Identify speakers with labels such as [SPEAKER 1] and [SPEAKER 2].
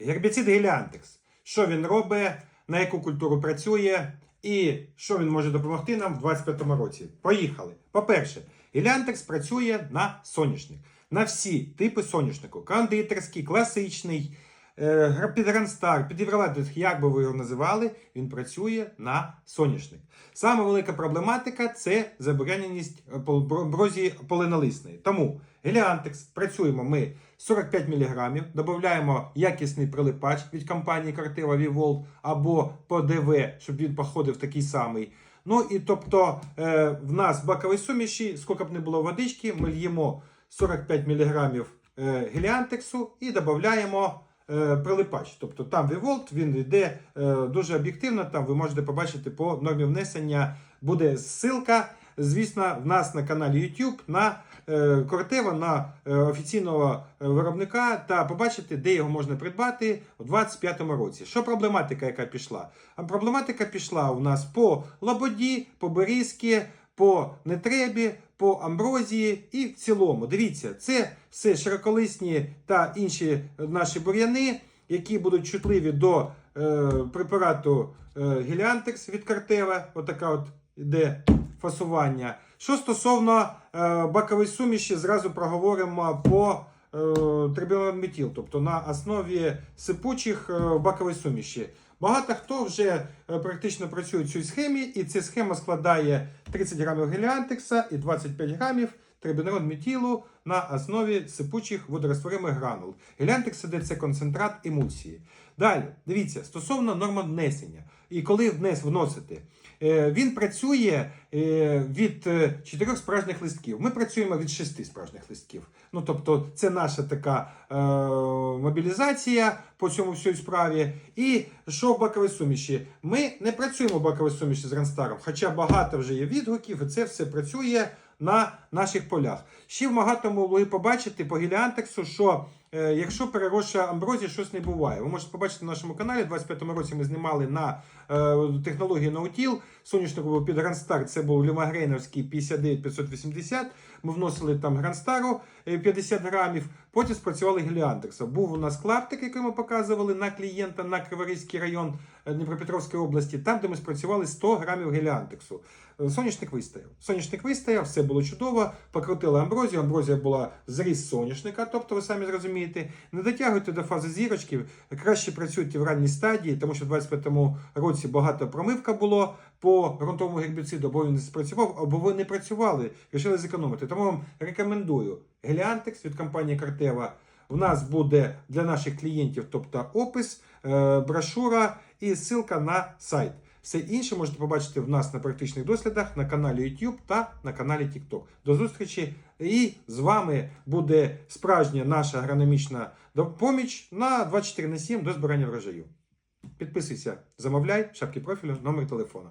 [SPEAKER 1] Гербіцид Геліантекс. Що він робить, на яку культуру працює і що він може допомогти нам в 2025 році. Поїхали. По-перше, Геліантекс працює на соняшник. На всі типи соняшнику. Кондитерський, класичний, під Грандстар, під Євролет, як би ви його називали, він працює на соняшник. Саме велика проблематика це забороненість е, пол- бро- амброзії полинолисної. Тому Геліантекс працюємо ми 45 мг, додаємо якісний прилипач від компанії Картива Vivolt або по ДВ, щоб він походив такий самий. Ну і тобто е, в нас в баковій суміші, скільки б не було водички, ми льємо 45 мг е, геліантексу і додаємо е, прилипач. Тобто там Vivolt, він йде е, дуже об'єктивно. Там ви можете побачити по нормі внесення. Буде ссылка, звісно, в нас на каналі YouTube на е, Кортева, на е, офіційного е, виробника та побачити, де його можна придбати у 2025 році. Що проблематика, яка пішла? А проблематика пішла у нас по Лободі, по Берізки, по Нетребі, по Амброзії і в цілому. Дивіться, це все широколисні та інші наші бур'яни, які будуть чутливі до е, препарату е, Геліантекс від Картева. Отака от іде фасування. Що стосовно е, бакової суміші, зразу проговоримо по е, трибінометіл, тобто на основі сипучих е, бакової суміші. Багато хто вже е, практично працює в цій схемі, і ця схема складає 30 грамів геліантекса і 25 грамів трибінерон метілу на основі сипучих водорозтворимих гранул. Геліантекс це концентрат емульсії. Далі, дивіться, стосовно нормонесення. І коли внес вносити, Е, він працює е, від е, чотирьох справжніх листків. Ми працюємо від шести справжніх листків. Ну тобто, це наша така е, мобілізація по цьому всій справі. І що в баковій суміші? Ми не працюємо в баковій суміші з Ранстаром, хоча багато вже є відгуків, і це все працює на наших полях. Ще в багатому ви побачите по гіліантексу, що е, якщо перерощує амброзія, щось не буває. Ви можете побачити на нашому каналі. У 25-му році ми знімали на е, технології Наутіл. Соняшнику під Грандстар це був Люмагрейновський 59580. Ми вносили там Грандстару е, 50 грамів. Потім спрацювали геліантекса. Був у нас клаптик, який ми показували на клієнта на Криворізький район е, Дніпропетровської області, там, де ми спрацювали 100 грамів геліантексу. Е, Соняшник вистояв. Соняшник вистояв, все було чудово. Покрутили амброзію. Амброзія була зріз соняшника, тобто ви самі зрозумієте. Не дотягуйте до фази зірочки, краще працюйте в ранній стадії, тому що в 25-му році багато промивка було по ґрунтовому гербіциду, або він не спрацював, або ви не працювали, вирішили зекономити. Тому вам рекомендую Геліантекс від компанії Картева. В нас буде для наших клієнтів, тобто опис, е, брошура і ссылка на сайт. Все інше можете побачити в нас на практичних дослідах на каналі YouTube та на каналі TikTok. До зустрічі! І з вами буде справжня наша агрономічна допоміч на 24 на 7 до збирання врожаю. Підписуйся, замовляй, шапки профілю, номер телефона.